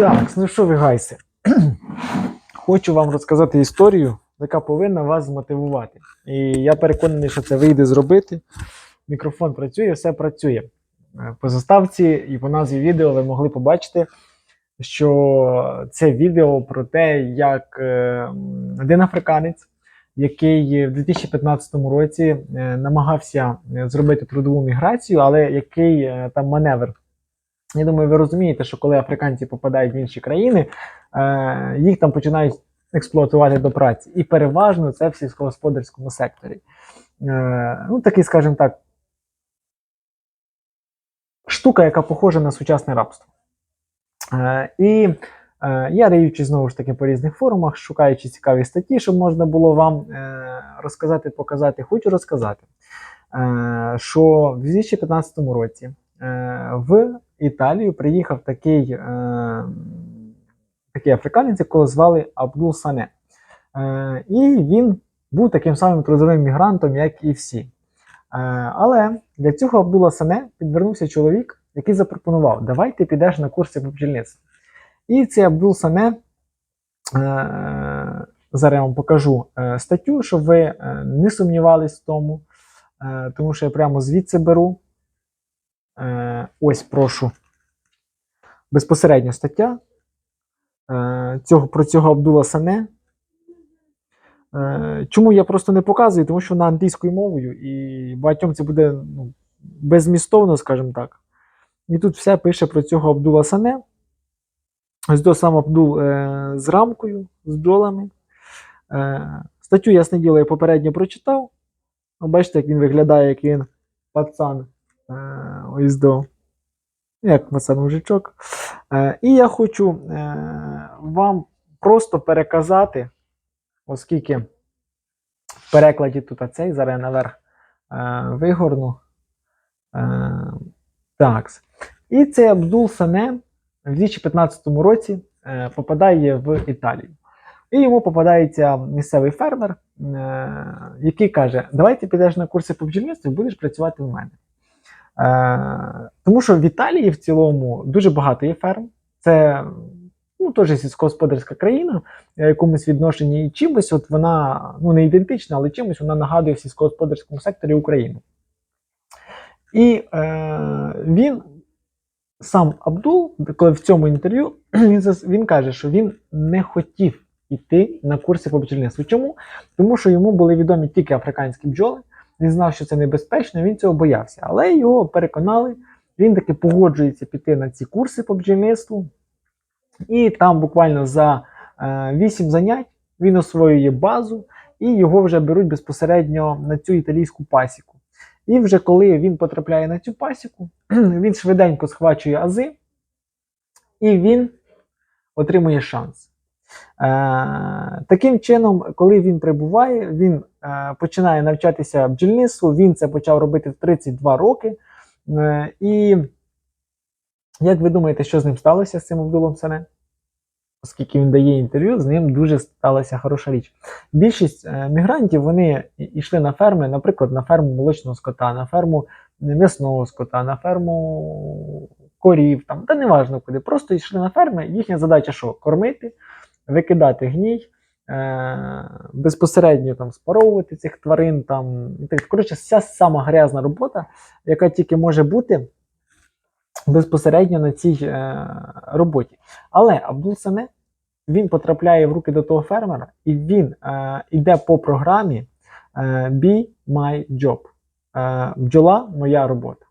Так, ну що ви гайси? Хочу вам розказати історію, яка повинна вас змотивувати. І я переконаний, що це вийде зробити. Мікрофон працює, все працює. Е, По заставці і по назві відео ви могли побачити, що це відео про те, як е, один африканець, який в 2015 році е, намагався зробити трудову міграцію, але який там маневр я думаю, ви розумієте, що коли африканці попадають в інші країни, е, їх там починають експлуатувати до праці. І переважно це в сільськогосподарському секторі. Е, ну, такий, скажімо так, штука, яка похожа на сучасне рабство. Е, і е, я риючи знову ж таки по різних форумах, шукаючи цікаві статті, щоб можна було вам е, розказати, показати, хочу розказати, е, що в 2015 році е, в Італію приїхав такий, е, такий африканець, якого звали Абдул Сане. Е, і він був таким самим трудовим мігрантом, як і всі. Е, але для цього Абдула Сане підвернувся чоловік, який запропонував: давай ти підеш на курси по бджільництву. І цей Абдул Сане, е, зараз я вам покажу е, статтю, щоб ви е, не сумнівались в тому, е, тому що я прямо звідси беру. Е, ось прошу. Безпосередня стаття е, цього, про цього Абдула Сане. Е, чому я просто не показую? Тому що вона англійською мовою, і багатьом це буде ну, безмістовно, скажімо так. І тут все пише про цього Абдула Сане. Ось до сам Абдул е, з рамкою, з бджолами. Е, статтю, ясне діло, я попередньо прочитав. Бачите, як він виглядає, як він пацан. Е, ось до. Як мужичок. Е, і я хочу е, вам просто переказати, оскільки в перекладі тут цей, зараз я наверх е, вигорну. Е, так. І цей Абдул Сане в 2015 році е, попадає в Італію. І йому попадається місцевий фермер, е, який каже: Давай ти підеш на курси по бджільництву і будеш працювати в мене. Е, тому що в Італії в цілому дуже багато є ферм. Це ну, теж сільськогосподарська країна, в якомусь відношенні і чимось, от вона ну, не ідентична, але чимось вона нагадує в сільськогосподарському секторі Україну. І е, він, сам Абдул, коли в цьому інтерв'ю, він, він каже, що він не хотів йти на курси по бджільництву. Чому? Тому що йому були відомі тільки африканські бджоли. Він знав, що це небезпечно, він цього боявся. Але його переконали, він таки погоджується піти на ці курси по бджільництву. І там буквально за е, 8 занять він освоює базу, і його вже беруть безпосередньо на цю італійську пасіку. І вже коли він потрапляє на цю пасіку, він швиденько схвачує ази, і він отримує шанс. Е, таким чином, коли він прибуває, він е, починає навчатися бджільництву. Він це почав робити в 32 роки. Е, і як ви думаєте, що з ним сталося з цим Абдулом Сане? Оскільки він дає інтерв'ю, з ним дуже сталася хороша річ. Більшість мігрантів вони йшли на ферми, наприклад, на ферму молочного скота, на ферму м'ясного скота, на ферму корів, там, та неважно куди. Просто йшли на ферми. Їхня задача що? Кормити, викидати гній, е- безпосередньо там спаровувати цих тварин. Там, і. Коротше, вся сама грязна робота, яка тільки може бути безпосередньо на цій е- роботі. Але Абдул Сане він потрапляє в руки до того фермера, і він е, йде по програмі е, Be My Job. Е, бджола моя робота.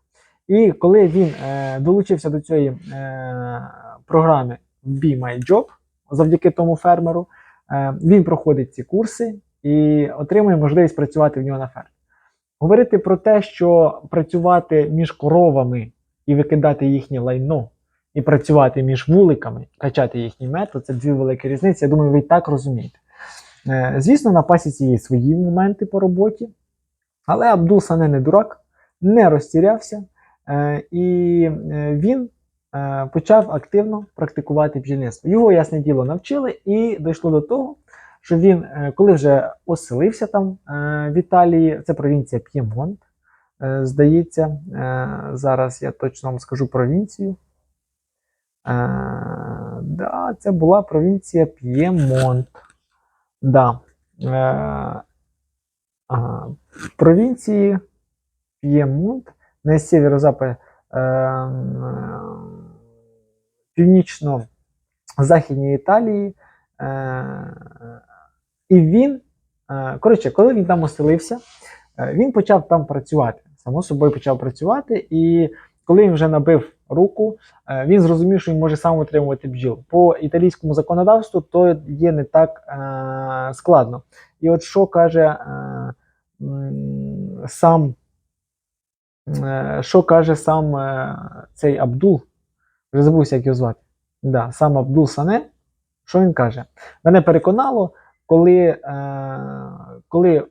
І коли він е, долучився до цієї е, програми Be My Job завдяки тому фермеру, е, він проходить ці курси і отримує можливість працювати в нього на фермі. Говорити про те, що працювати між коровами і викидати їхнє лайно, і працювати між вуликами, качати їхній метод це дві великі різниці. Я думаю, ви і так розумієте. Е, Звісно, на пасіці є свої моменти по роботі, але Абдул Сане не дурак, не розтірявся, е, і він почав активно практикувати бджільництво. Його, ясне діло, навчили, і дійшло до того, що він, е, коли вже оселився там е, в Італії, це провінція П'ємонт, е, здається, е, зараз я точно вам скажу провінцію. Е, Да, це була провінція П'ємонт. Да. Е. Провінції П'ємонт на сєвєро-западі е, е, північно-західній Італії. Е, і він, е, коротше, коли він там оселився, е, він почав там працювати. Само собою почав працювати, і коли він вже набив руку, він зрозумів, що він може сам отримувати бджіл. По італійському законодавству то є не так складно. І от що каже сам, що каже сам цей Абдул, вже забувся, як його звати. Да, сам Абдул Сане, що він каже? Мене переконало, коли, е, коли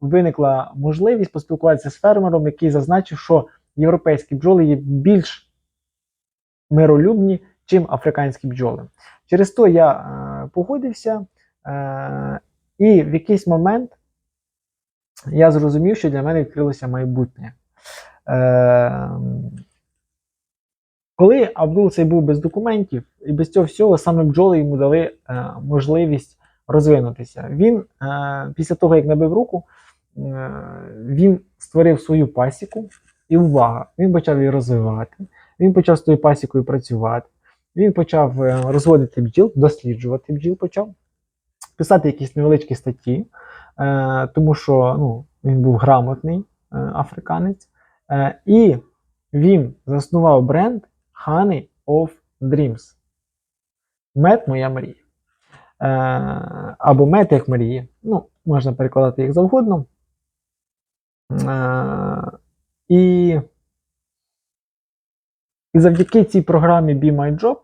виникла можливість поспілкуватися з фермером, який зазначив, що європейські бджоли є більш миролюбні, чим африканські бджоли. Через то я е, погодився, е, і в якийсь момент я зрозумів, що для мене відкрилося майбутнє. Е, Абдул цей був без документів і без цього всього, саме бджоли йому дали е, можливість розвинутися. Він е, після того, як набив руку, е, він створив свою пасіку, і увага, він почав її розвивати. Він почав з тою пасікою працювати. Він почав е, розводити бджіл, досліджувати бджіл почав, писати якісь невеличкі статті, е, тому що ну, він був грамотний е, африканець. Е, і він заснував бренд Honey of Dreams. Мед моя мрія. Е, або мед як мрія. Ну, можна перекладати як завгодно. Е, і, і завдяки цій програмі Be My Job,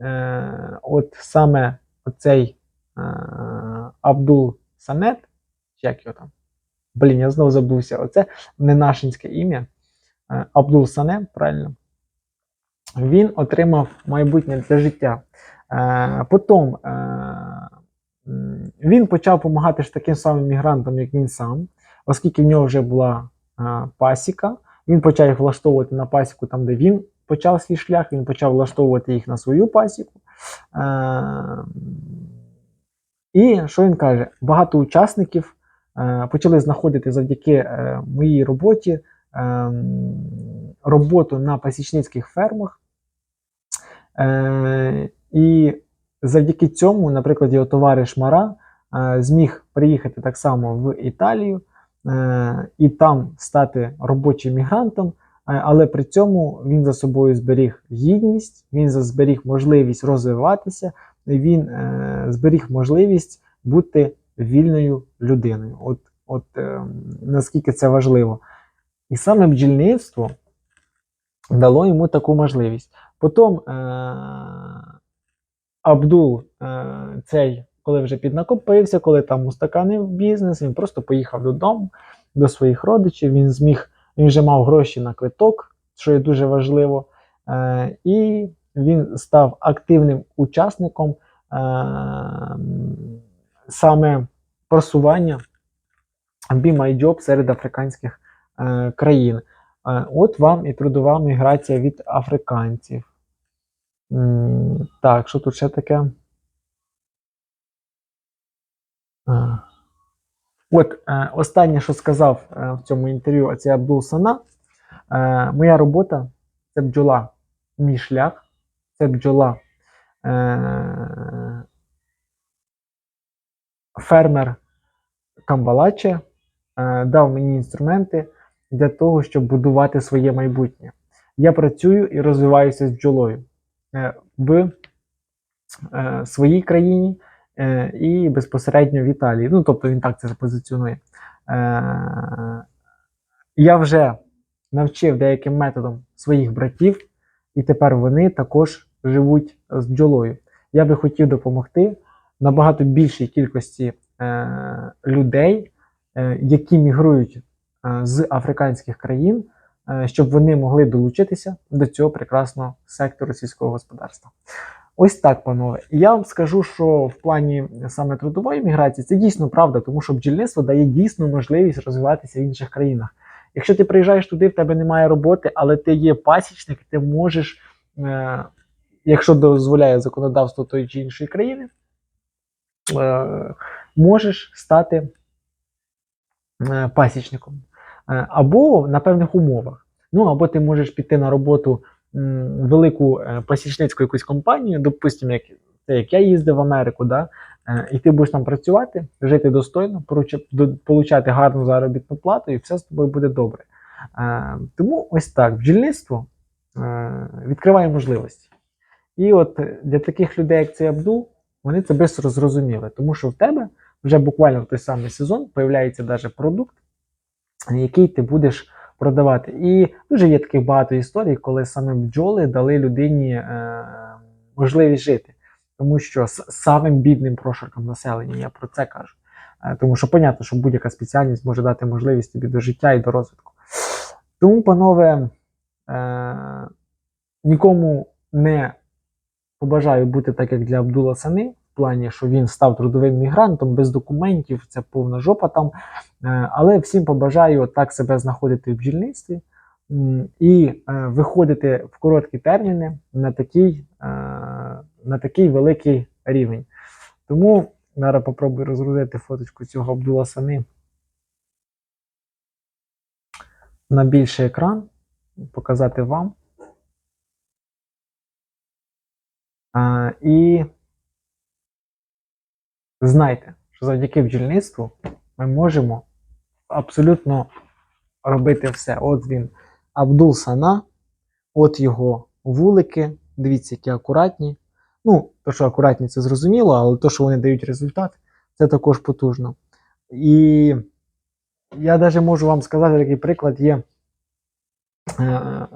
е, от саме оцей е, Абдул Санет, як його там? Блін, я знову забувся. Оце не нашинське ім'я. Е, Абдул Сане, правильно. Він отримав майбутнє для життя. Е, Потім е, він почав допомагати ж таким самим мігрантам, як він сам, оскільки в нього вже була е, пасіка. Він почав їх влаштовувати на пасіку там, де він почав свій шлях, він почав влаштовувати їх на свою пасіку. І що він каже? Багато учасників почали знаходити завдяки моїй роботі е, роботу на пасічницьких фермах. Е, І завдяки цьому, наприклад, його товариш Мара е, зміг приїхати так само в Італію е, і там стати робочим мігрантом, е, але при цьому він за собою зберіг гідність, він зберіг можливість розвиватися, він е, зберіг можливість бути вільною людиною. От, от е, наскільки це важливо. І саме бджільництво дало йому таку можливість. Потім е, Абдул, е, цей, коли вже піднакопився, коли там устаканив бізнес, він просто поїхав додому до своїх родичів. Він зміг, він вже мав гроші на квиток, що є дуже важливо. Е, і він став активним учасником саме просування Be серед африканських країн. От вам і трудова міграція від африканців. Так, що тут ще таке? От е, останнє, що сказав е, в цьому інтерв'ю, це Абдул Сана. Е, моя робота це бджола. Мій шлях це бджола. Фермер Камбалаче дав мені інструменти для того, щоб будувати своє майбутнє. Я працюю і розвиваюся з бджолою в е, своїй країні е, і безпосередньо в Італії. Ну, тобто він так це позиціонує. Е, я вже навчив деяким методом своїх братів, і тепер вони також живуть з бджолою. Я би хотів допомогти набагато більшій кількості е, людей, е, які мігрують е, з африканських країн, е, щоб вони могли долучитися до цього прекрасного сектору сільського господарства. Ось так, панове. Я вам скажу, що в плані саме трудової міграції це дійсно правда, тому що бджільництво дає дійсну можливість розвиватися в інших країнах. Якщо ти приїжджаєш туди, в тебе немає роботи, але ти є пасічник, ти можеш е, якщо дозволяє законодавство тої чи іншої країни, е, можеш стати е, пасічником. Е, Або на певних умовах. Ну, або ти можеш піти на роботу велику е, пасічницьку якусь компанію, допустимо, як, як я їздив в Америку, да? е, і ти будеш там працювати, жити достойно, получати гарну заробітну плату, і все з тобою буде добре. Тому ось так, бджільництво відкриває можливості. І от для таких людей, як цей Абдул, вони це швидко зрозуміли, тому що в тебе вже буквально в той самий сезон появляється навіть продукт, який ти будеш продавати. І дуже є таких багато історій, коли саме бджоли дали людині е, можливість жити. Тому що з самим бідним прошарком населення, я про це кажу. Е, тому що понятно, що будь-яка спеціальність може дати можливість тобі до життя і до розвитку. Тому, панове, е, нікому не побажаю бути так, як для Абдула Сани, плані, що він став трудовим мігрантом без документів, це повна жопа там. Е, Але всім побажаю так себе знаходити в бджільництві і е, виходити в короткі терміни на такий, е, на такий великий рівень. Тому зараз попробую розгрузити фоточку цього Абдула Сани на більший екран, показати вам. А, і знайте, що завдяки бджільництву ми можемо абсолютно робити все. От він, Абдул Сана, от його вулики. Дивіться, які акуратні. Ну, то, що акуратні, це зрозуміло, але то, що вони дають результат, це також потужно. І я навіть можу вам сказати такий приклад є.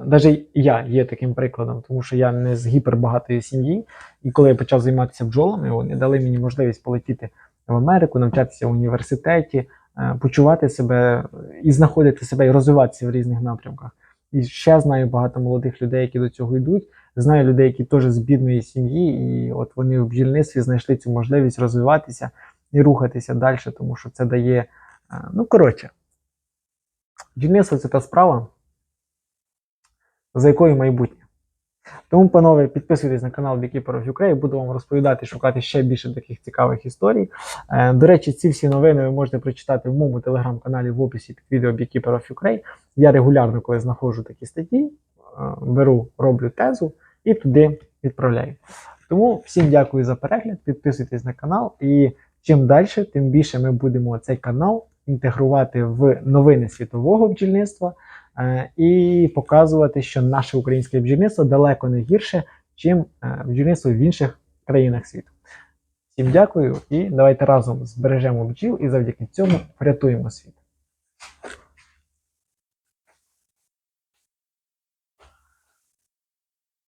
Навіть я є таким прикладом, тому що я не з гіпербагатої сім'ї, і коли я почав займатися бджолами, вони дали мені можливість полетіти в Америку, навчатися в університеті, е, почувати себе і знаходити себе і розвиватися в різних напрямках. І ще знаю багато молодих людей, які до цього йдуть. Знаю людей, які теж з бідної сім'ї, і от вони в бджільництві знайшли цю можливість розвиватися і рухатися далі, тому що це дає. е, Ну, коротше, бджільництво це та справа, за якою майбутнє. Тому, панове, підписуйтесь на канал Beekeeper of буду вам розповідати, шукати ще більше таких цікавих історій. Е, До речі, ці всі новини ви можете прочитати в моєму телеграм-каналі в описі під відео Beekeeper of. Я регулярно, коли знаходжу такі статті, е, беру, роблю тезу і туди відправляю. Тому всім дякую за перегляд, підписуйтесь на канал, і чим далі, тим більше ми будемо цей канал інтегрувати в новини світового бджільництва і показувати, що наше українське бджільництво далеко не гірше, чим е, бджільництво в інших країнах світу. Всім дякую і давайте разом збережемо бджіл і завдяки цьому врятуємо світ.